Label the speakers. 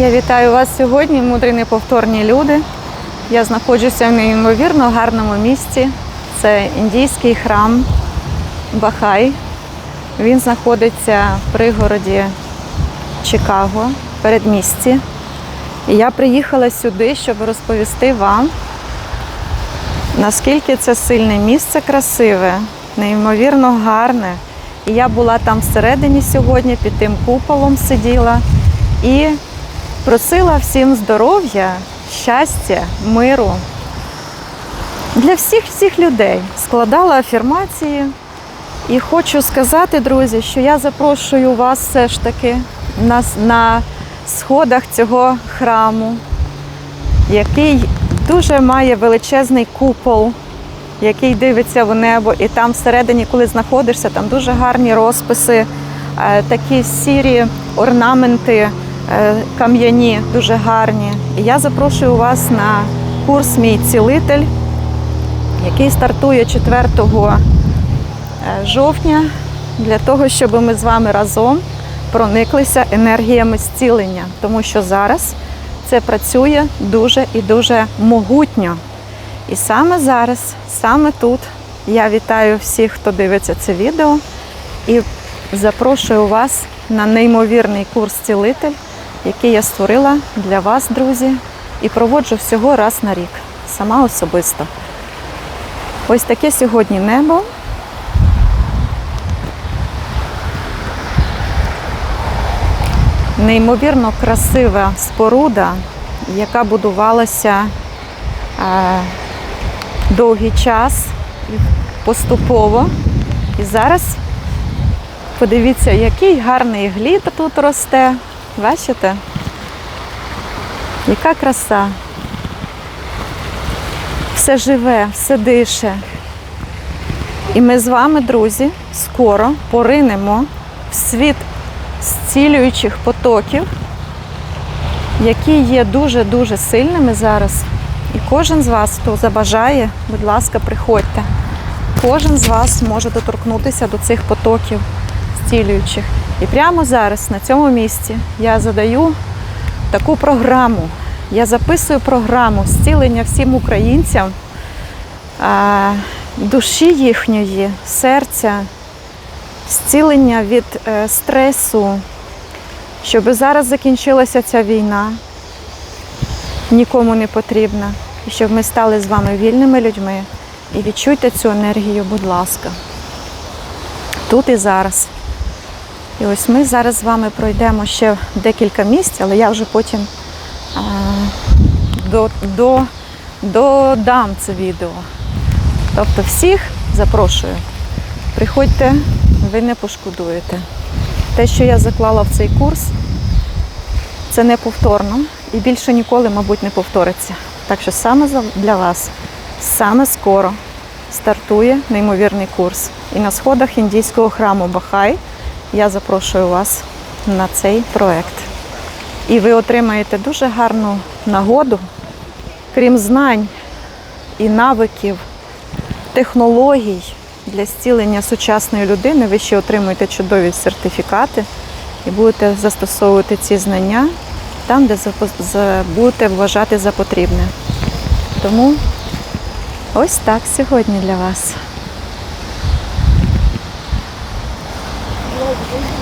Speaker 1: Я вітаю вас сьогодні, мудрі неповторні люди. Я знаходжуся в неймовірно гарному місці. Це індійський храм Бахай. Він знаходиться в пригороді Чикаго, передмісті. І я приїхала сюди, щоб розповісти вам, наскільки це сильне місце красиве, неймовірно гарне. І я була там всередині сьогодні, під тим куполом сиділа і просила всім здоров'я, щастя, миру для всіх всіх людей. Складала афірмації. І хочу сказати, друзі, що я запрошую вас все ж таки на, на сходах цього храму, який дуже має величезний купол, який дивиться в небо. І там всередині, коли знаходишся, там дуже гарні розписи, е, такі сірі орнаменти кам'яні, дуже гарні. І я запрошую вас на курс Мій цілитель, який стартує 4 жовтня для того, щоб ми з вами разом прониклися енергіями зцілення, тому що зараз це працює дуже і дуже могутньо. І саме зараз, саме тут, я вітаю всіх, хто дивиться це відео, і запрошую вас на неймовірний курс цілитель, який я створила для вас, друзі, і проводжу всього раз на рік, сама особисто. Ось таке сьогодні небо. неймовірно красива споруда, яка будувалася е, довгий час поступово. І зараз подивіться, який гарний глід тут росте. Бачите? Яка краса. Все живе, все дише. І ми з вами, друзі, скоро поринемо в світ зцілюючих потоків, які є дуже-дуже сильними зараз. І кожен з вас, хто забажає, будь ласка, приходьте. Кожен з вас може доторкнутися до цих потоків зцілюючих. І прямо зараз, на цьому місці, я задаю таку програму. Я записую програму зцілення всім українцям, душі їхньої, серця, зцілення від е, стресу, щоб зараз закінчилася ця війна, нікому не потрібна, і щоб ми стали з вами вільними людьми. І відчуйте цю енергію, будь ласка, тут і зараз. І ось ми зараз з вами пройдемо ще декілька місць, але я вже потім а, до, до, додам це відео. Тобто всіх запрошую. Приходьте, ви не пошкодуєте. Те, що я заклала в цей курс, це неповторно і більше ніколи, мабуть, не повториться. Так що саме для вас, саме скоро стартує неймовірний курс. І на сходах індійського храму Бахай я запрошую вас на цей проект. І ви отримаєте дуже гарну нагоду, крім знань і навиків, технологій для зцілення сучасної людини. Ви ще отримуєте чудові сертифікати і будете застосовувати ці знання там, де будете вважати за потрібне. Тому ось так сьогодні для вас. Thank you.